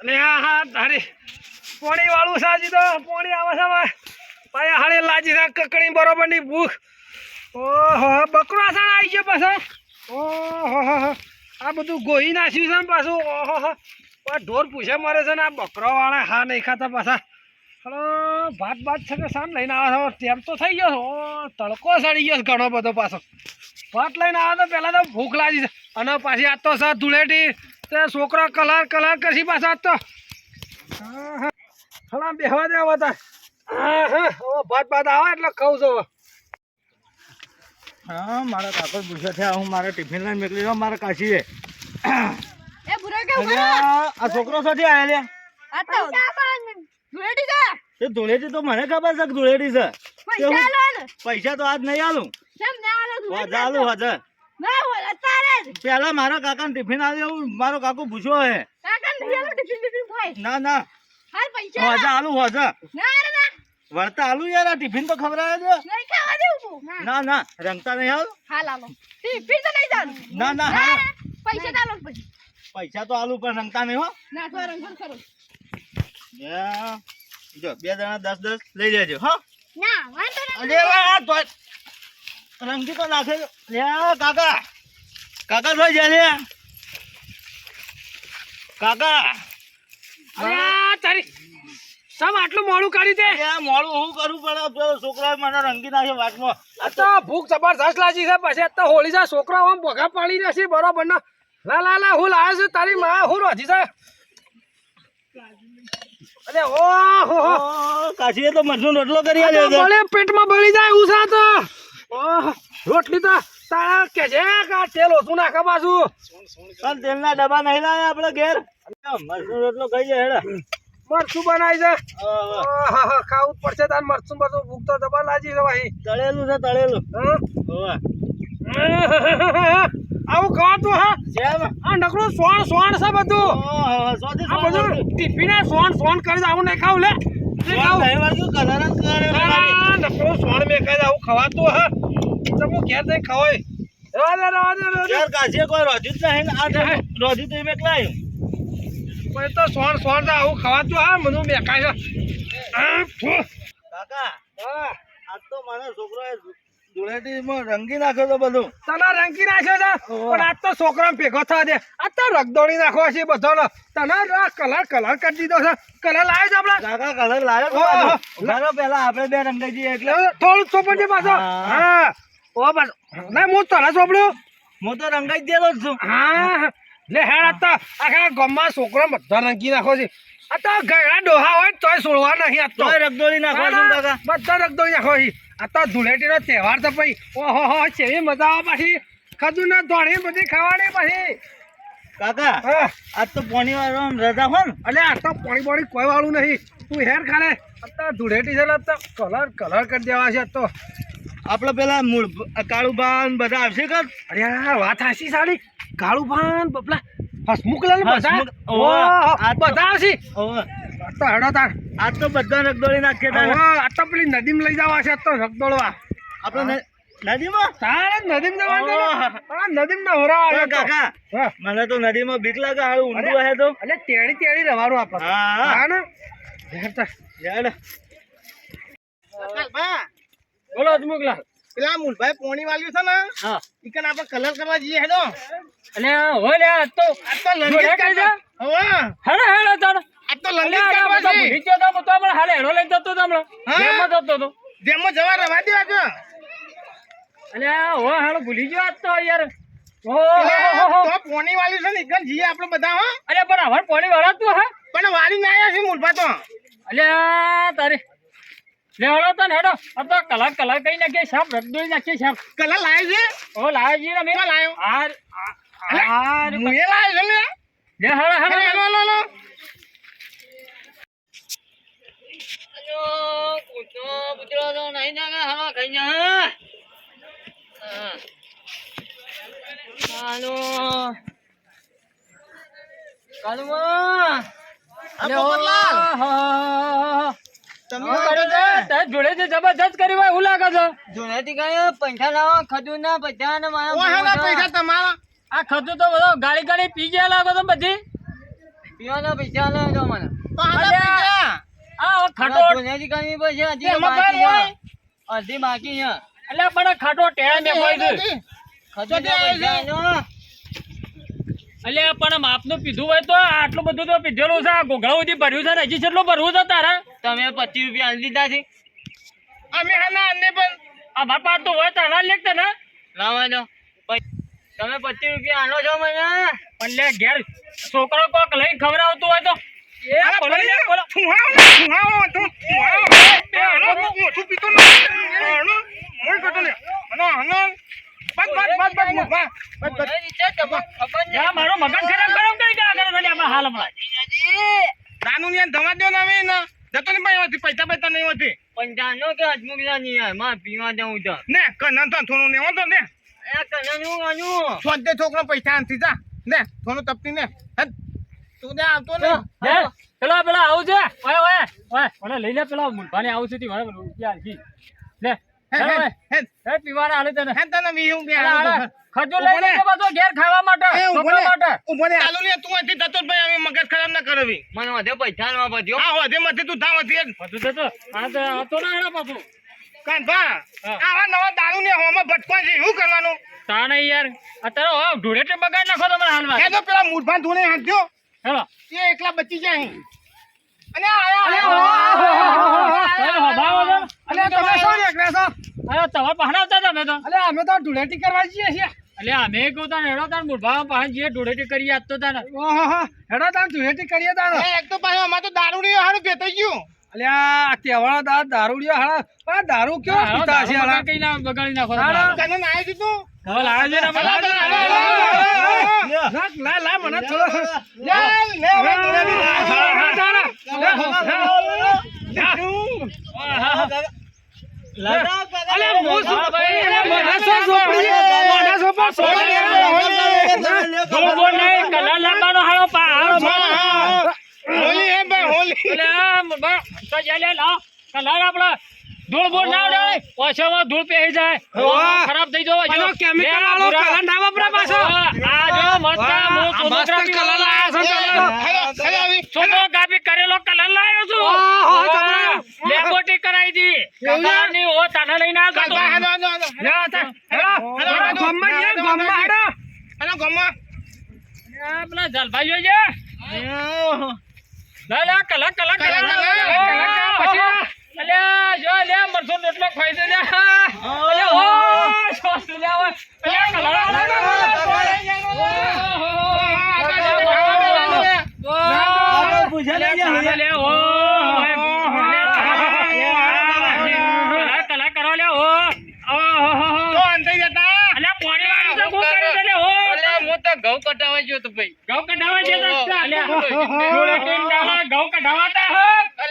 અને આ હા, તારી પોણી વાળું સાજી તો, પોણી આવે છે હવે. પાછી હાલે લાજી રાખ કકડી, બરોબરની ભૂખ. ઓહો, બકરો આસાન આવી ગયો પાછો. ઓહો આ બધું ગોહી નાખ્યું છે ને પાછું. ઓહો આ ઢોર પૂછે મરે છે ને, આ બકરો વાળા હા નહીં ખાતા પાછા. હલો, ભાત ભાત છે કે સાન લઈને આવે છે? તેમ તો થઈ ગયો. ઓ, તડકો સડી ગયો ઘણો બધો પાછો. ભાત લઈને આવે તો પહેલાં તો ભૂખ લાગી છે. અને પાછી આ તો સર ધૂળેટી. તે છોકરો કલર કલર કરશી પાછા તો. હા બેહવા દે હવે હા હા ભાત ભાત આવે એટલે કહું છું હા મારા કાકો પૂછ્યા છે હું મારા ટિફિન લઈને નીકળી જાઉં મારા કાશીએ. આ છોકરો સાથે આવ્યા આ ધૂળેટી તો મને ખબર છે કે ધૂળેટી છે. પૈસા લો ને. પૈસા તો આજ નહીં આલું. કેમ ના આલો ધૂળેટી? હજાર આલું પેલા મારા કાકાને ટિફિન આવે મારો કાકો પૂછ્યો હે. કાકા ના ના. આલું ના ના વળતા આલું યાર આ ટિફિન તો ખવડાવે ના. ના રંગતા નહીં આલું? હાલ આલો. ટિફિન તો નહીં જાનું ના ના ના હા. પૈસા ચાલો પછી. પૈસા તો આલું પણ રંગતા નહીં હો. ના તો કરો. જો બે જણા દસ દસ લઈ લેજો હા. ના વાંધો અરે રંગી તો નાખે લે કાકા. કાકા ભાઈ લે કાકા. અરે તારી સમ આટલું મોડું કાઢી દે. મોડું હું કરું પણ આ પેલો છોકરાએ મને રંગી નાખે વાતમાં. આ તો ભૂખ જબરજસ્ત લાગી છે પછી તો હોળી જા છોકરા આમ ભોગા પાડી રહેશે બરોબર ના? લા લા લા હું લાવ્યો છું તારી માં હું રોજી છે? અરે ઓ હો હો. કાશીએ તો મરચું રોટલો કરી આલ્યો છે. પેટમાં બળી જાય છે તો. ઓહ, રોટલી તો તારા કે છે કા તેલો સુના પાછું પણ તેલના ડબ્બા નહીં લાવે આપણે ઘેર. મરસું રોટલો ખાઈ જાય હેડા. મરસું બનાવી છે? હા હા. ખાવું પડશે તાર મરસું બધું ભૂખ તો જબર લાગી છે ભાઈ તળેલું છે તળેલું. આવું ખવાતું હા? આ નકરું સોણ સોણ છે બધું. આ બધું ટિફિને સોણ સોણ કરી દે, આવું નહીં ખાવું લે. નકરું સોણ મેં કહી આવું ખવાતું હા. તો હું ઘેર જઈને ખવાય. દે રહેવા યાર કાશીએ કોઈ રોજી જ નહીં આ રોજ્યું તો એમ એકલા આવ્યું. પણ તો સોણ સોણ છે, આવું ખવાતું હા મને કાકા હા. આજ તો મને છોકરો ધૂળેટીમાં રંગી નાખ્યો તો બધું. તને રંગી નાખ્યો છે? પણ આજ તો છોકરા ભેગો થવા દે. આજ તો રગદોડી નાખવો છે બધાનો. તને આ કલર કલર કરી દીધો છે. કલર લાવ્યો છે આપણે કાકા કલર લાવ્યો તો ઓહો. પહેલા આપણે બે રંગાઈ જઈએ એટલે થોડું સોપણ છે પાછો. હા. ઓ બસ ના હું તને ચોપડ્યું હું તો રંગાઈ દેલો જ છું. હા લે હેડ આ તો આખા ગામમાં છોકરો બધા રંગી નાખો છે. આ તો ગયડા ડોહા હોય તોય છોડવા નહીં આ તો. રગદોળી નાખવા છું કાકા? બધા રગદોળી નાખો છે. આ તો ધૂળેટીનો તહેવાર તો પછી ઓહો હો છે મજા આવે પછી. ખાધું ના ધોણી બધી ખાવાની પછી. કાકા આ તો પોણી વાળો રજા હો ને? અલે આ તો પાણી પાણી કોઈ વાળું નહીં. તું હેર ખાને અત્યારે ધૂળેટી છે કલર કલર કરી દેવા છે તો. આપણે પેલા મૂળ કાળુભાન બધા આવશે કર અરે વાત હાસી સાડી કાળુભાન બપલા હસમુખલાલ બધા? આ બધા આવશે આ તો હેડો તાર. આજ તો બધા રગદોળી નાખે તાર. આ તો પેલી નદીમ લઈ જવા છે આ તો રગદોળવા આપણે નદીમાં? તારે નદીમ જવા નદીમ ના? હોરા કાકા મને તો નદીમાં બીક લાગે હાલ ઊંડું હે તો. અલે તેડી તેડી રવાનું આપણે હા. હા હા ને? હેડ. યાર બોલો હસમુખલાલ પેલા મુલભાઈ પોણી વાળ્યું છે ને હા. ઈકન આપણે કલર કરવા જઈએ હેડો. અને હોય લે આ તો આ તો લંગી જોડે દે હવે હેડો હેડો તાર આ તો લંગી જ કાઢવા છે નીચે તો તો હમણાં હાલે હેડો લઈ જતો તો હમણાં. જેમ જતો તો જેમ જવા રવા દેવા જો. અને હો હાલો ભૂલી ગયો આજ તો યાર. તો પોણી વાળ્યું છે ને ઈકન જઈએ આપણે બધા હો. અરે બરાબર પોણી વાળા તું હા? પણ વાળી ના આવ્યા છે મુલભા તો. અલ્યા તારે લે હેડો તને હેડો. આ તો કલર કલર કઈ નાખીએ સાપ રગદોઈ નાખીએ સાપ કલર લાવ્યો છે? ઓ લાવે જી ને? મેં લાવ્યો? આર આર મુએ લાવ્યો છે લે હેલો, હેલો, હેલો. આ પોપટલાલ, તમે કરો છો? જોડે જે જબરજસ્ત કરી હોય એવું લાગે છે. જુનાથી કયો પૈસા લાવો ખજૂર ના પૈસા ને મારા પૈસા તમારા. આ ખતું તો બધો ગાડી ગાડી પી ગયા લાગો તો બધી? પીવાના પૈસા મને. પૈસા. આ ખાટો હજી બાકી છે. બાકી છે. એટલે પણ ખાટો ટેણા ને છે. નથી. એટલે પણ માપનું પીધું હોય તો આટલું બધું તો પીધેલું છે. આ ઘોઘા સુધી ભર્યું છે ને હજી કેટલું ભરવું છે તારે? તમે પચીસ રૂપિયા આલી દીધા છે. અમે હાના અમને પણ આ બાપ હોય તો તારા લેખતા ને લાવવા દો પ- તમે પચીસ રૂપિયા આલો છો મને? પણ લે ઘેર છોકરો કોક લઈ ખવડાવતું હોય તો. ઓછું પીતો નથી. હાલો, બસ, બસ, બસ, બસ, બસ, બસ. એ રીતે તમને ખબર નહીં. જા મારો મગજ ખરાબ કરો કરી ગયા કરે છે? આમાં હાલ હમણાં. દારૂ ને ધવા દો ને જતો ભાઈ પૈસા પૈસા નહીં હોતી. પણ કે પીવા ને કનન તો થોડું ને હોતો ને. એ કનાનું આનું. સ્વાધ્યાય છોકરો પૈસા આનથી જા. ને થોડું તપતી ને. તું ને આવતો ને. પેલા પેલા આવું છે. ઓય ઓય ઓય. ઓલે લઈ લે પેલા મુલભાને આવું છે તી મને રૂપિયા પીવાના હાલે તને. હેડ તને વીહું બે હાલે, હાલો હાલે. તો. ખજૂર લઈ લેજો પાછો ઘેર ખાવા માટે છોકરા માટે. ઊભો ને. ને તું અહીંથી જતો ભાઈ હવે મગજ ખરાબ ના કરવી. મને વધે પૈસા નો બધ્યો હા હોજે માંથી તું થા હોજે બધું તો તો આ તો આ તો ના હેડા પાછું. કાન આવા નવા દારૂ ને હોમાં ભટકવા છે શું કરવાનું? તાણે યાર અત્યારે હો ઢોળેટે બગાડ નાખો તમારે હાલમાં. એ તો પેલા મૂઠભા ધોને હાંધ્યો હેલો. એ એકલા બચી જાય. તમે પહણાવતા તમે તો અલે અમે તો ધૂળેટી કરવા જઈએ છીએ એટલે અમે કહું તાને હેડો તાન મુરભા પાસે ઢોળેટી કરી આપતો તો તાને હેડો તાર ધૂળેટી કરીએ તારે એક તો પાછો અમારે તો દારૂ ની હારું ભેતાઈ ગયું અલ્યા આ તહેવારો દા દારૂડિયો હાડા પણ દારૂ કયો પીતા છે દારૂ ના- બગાડી નાખો તને નાય દીધું હવે લાવે છે હાલો. ના ના લા મને થોડો લે, લે, હવે આમ બ- લે. કલર આપડે ધૂળ બોલ ના ઉડે ઓછામાં ધૂળ પહેરી જાય. ખરાબ થઈ જવા જો કેમિકલ વાળો કલર ના વપરાય પાછો. આ જો મસ્ત મસ્ત કલર લાયા છો તમે. હેલો, હેલો આવી. photography કરેલો કલર લાવ્યો છું. ઓહો, વાહ. લેબોટી કરાઈ કરાવી કલરની ઓ તને લઈને કાલ ભાઈ, હેલો, હેલો, હેલો. ગમમાં જઈએ, ગમમાં હેડો. હેલો, ગમમાં. આ પેલા જલભાઈઓ છે લે લે colour colour colour, colour colour, colour, પછી? અલ્યા જો લે મરસો રોટલો ખાઈ દે અલ્યા ઓ સોસ લે આવે. અલ્યા તો ઘઉં કઢાવા જ્યો તો ભાઈ. ઘઉં કઢાવા છે તો ઘઉં કઢાવાતા હે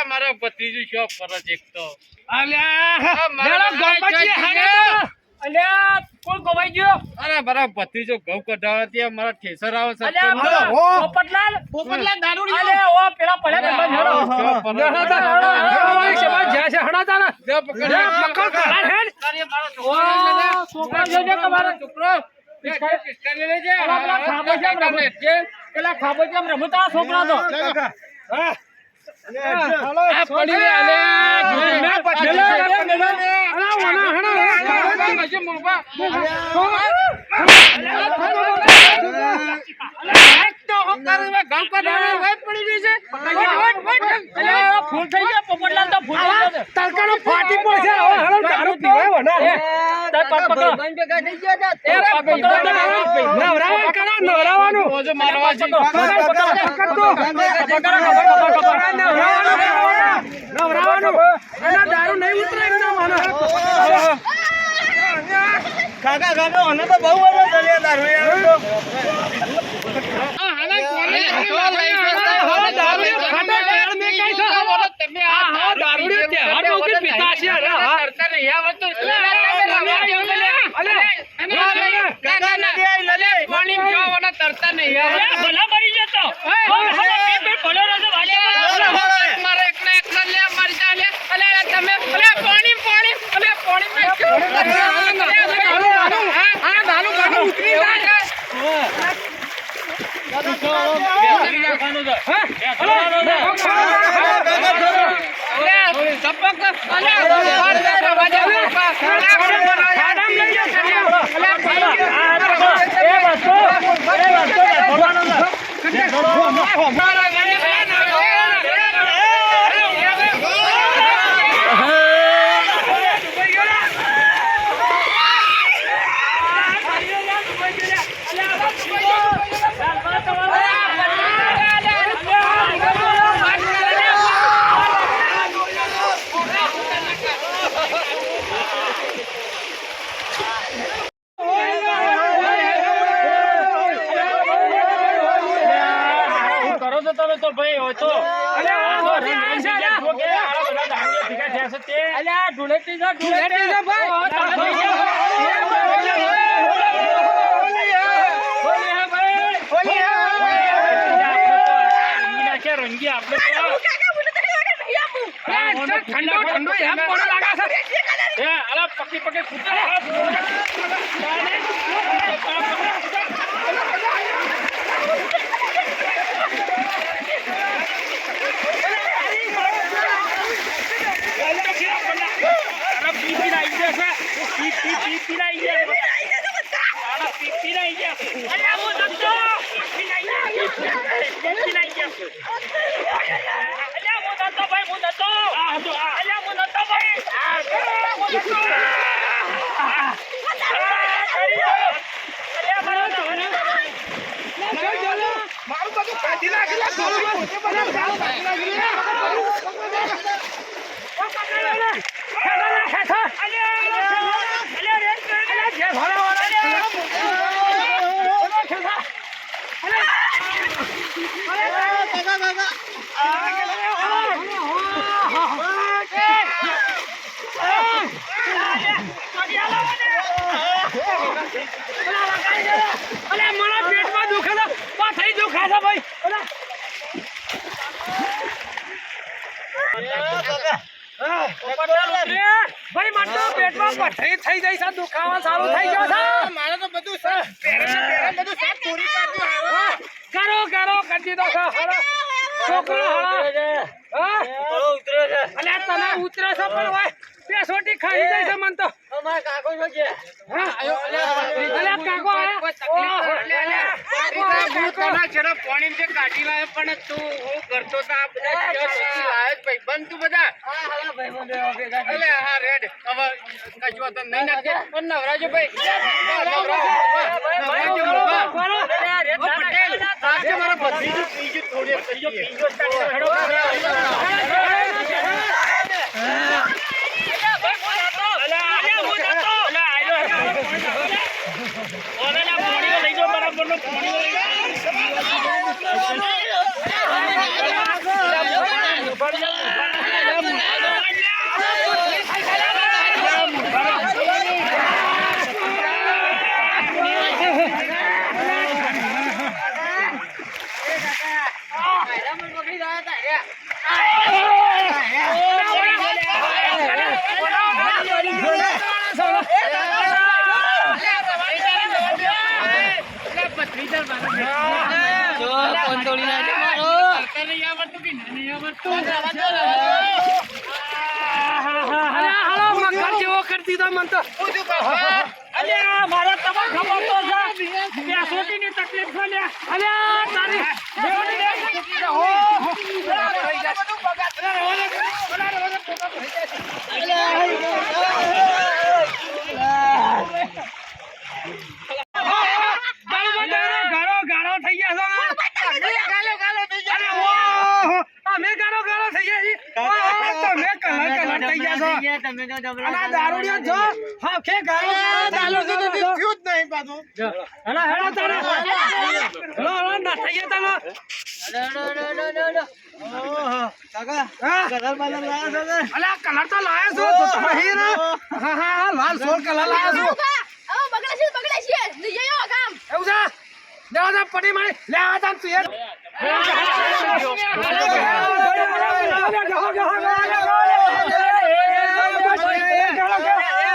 અલ્યા મારો ભત્રીજો શોખ પર જ એક તો અલ્યા. મારા લેલો, ગમમાં અલ્યા કોણ ગવાઈ ગયો અરે મારા ભત્રીજો ઘઉં કઢાવા ત્યાં મારા ઠેસર આવે છે અલ્યા પોપટલાલ પોપટલાલ દારૂડિયો. અલ્યા ઓ પેલા પડ્યા પર જ. હેડો હેડો, શેમાં જ્યાં છે, હેડો તાર. લે, લે, પકડ પકડ, કલર હેડ. અરે મારો છોકરો છોકરા જોજે તમારા છોકરો પિસ્કારી લેજે પેલા ખાબોચિયામ રમતા છોકરા તો હા. પડી રે અલ્યા જોજે. મેલો, મેલો, મેલો. હેડો, વના, હેડો, હેડો. પછી ફૂલ થઈ ગયા પોપટલાલ તો ફૂલ થઈ ગયો છે. ફાટી પડશે હવે હેડો, દારૂ પીવાય વના. તાર પગ પકડો. એ પગ પકડો તો દારૂ પી. નવરાવાનું કરો, નવરાવાનું. ઓજો મારવા જી પકડ, પકડ, પકડ નવરાવાનું, નવરાવાનું. એના દારૂ નહીં ઉતરે એમના મને. કાકા કાકા મને તો બહુ વધારે દારૂ યાર તો. હવે દારૂ એ ખાટો ટેળ મેકાય છે હવે. હા, હા, દારૂડિયો તહેવારનો ઊભી પીતા છે, અરે, હા. અલે, કાકા નથી આવી લલે. અલ્યા ભલા મરી જતો. હો, હો, પી, પી, ભલો રહેશે, વાંચો. ઢોળવાનું છે. હા? એ હા છે. ખાડામાં લઈ જાઓ, ખાડામાં. શું કરો છો તમે તો ભાઈ હોય તો અલ્યા, આ તો આ રંગ રંગી છે, ગયા જો કે આળા બધા ડાંડિયા ભેગા થયા છે તે. ધૂળેટી છે, ભાઈ. ઓ, તમે થઈ ગયા. હોલી હે ભાઈ. રંગી રંગી આપણે ઠંડો ઠંડો એમ મોડો લાગે છે એ, અલા, પકડી પકડી ખૂટા. અરે, પી પીને આઈ ગયા છે. પી પી પી પીને આઈ ગયા છે. અલા, પી પીને આઈ ગયા છે. અલ્યા, હું નતો. પી પીને આઈ ગયા છે. પી પીને આઈ ગયા છે. અલ્યા, હું નતો ભાઈ, હું નતો. આ હતો, આ. અલ્યા, હું નતો ભાઈ. આ, હું નતો. આ, કરી દો. અલ્યા, મારો બધું કાઢી નાખેલા. અલ્યા, મારા પેટમાં દુખે છે પાથરી દુખે છે ભાઈ ભાઈ તો પેટમાં પથરી થઈ જાય છે દુખાવા સારું થઈ ગયો છે મારે તો બધું સર પહેરે ને પહેરે બધું પૂરી કરો કરો કરી દીધો છે હળો. છોકરો હળો. અલ્યા તને ઉતરે છે પણ ભાઈ પેસોટી ખાઈ જાય છે મને તો હા? અલ્યા કાકો આયા? ઓહો, અલ્યા, કાકો આયા, હું તને જરા પાણી જે કાઢી લાવ્યો પણ તું હું કરતો તો આ બધા દિવસ લાવ્યો જ ભાઈ બંધ તું બધા અલે હા રેડ હવે કશું વાંધો નહીં નાખજે પણ નવરાજો ભાઈ નવરાજો નવરાજો બાબા. બરો. ઓ પટેલ આજે મારા ભત્રીજું ત્રીજું થોડી மனிதர்கள் કરીએ. અલ્યા, હાલો, મગર જેવો કરી દીધો મને તો અલ્યા મારા તમાર ખબર તો છે પેસોટીની તકલીફ છે લ્યા અલ્યા તારી ગાળો ગાળો થઈ ગયા છો ને અરે ઓહો, અમે ગાળો ગાળો થઈ ગયા છીએ ઓહો, તમે કલર કલર થઈ ગયા તો ડબલા આ દારૂડિયો જો હાખે ગાળો ગાળો તો કદી જ નહીં પાછું. હેલો હેલો તારે હેલો હેલો ના થઈ ગયા અલ્યા કલર તો લાયા છો હા હા હા લાલ સોળ કલર લાયા છો બગડે છે બગડે છે લઈ જયો કામ એવું છે લેવા જા પડી મારી લે આ જા તું યાર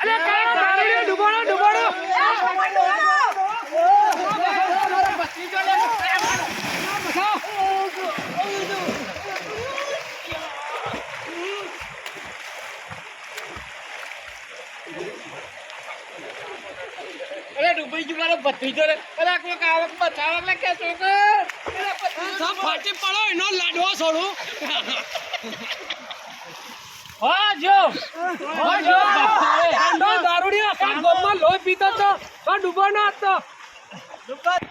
અરે કાળો દારૂડિયો ડૂબાડો ડૂબાડો અરે ડૂબાઈ ગયું મારો ભત્રીજો રે અરે કોઈક આવક બચાવક લે કે છોકરો ફાટી પડો એનો લાડવો છોડું. હા જો. હા જો. દારૂડિયો આખા ગામમાં લોહી પીતો તો ડૂબો ના હતો દુકાન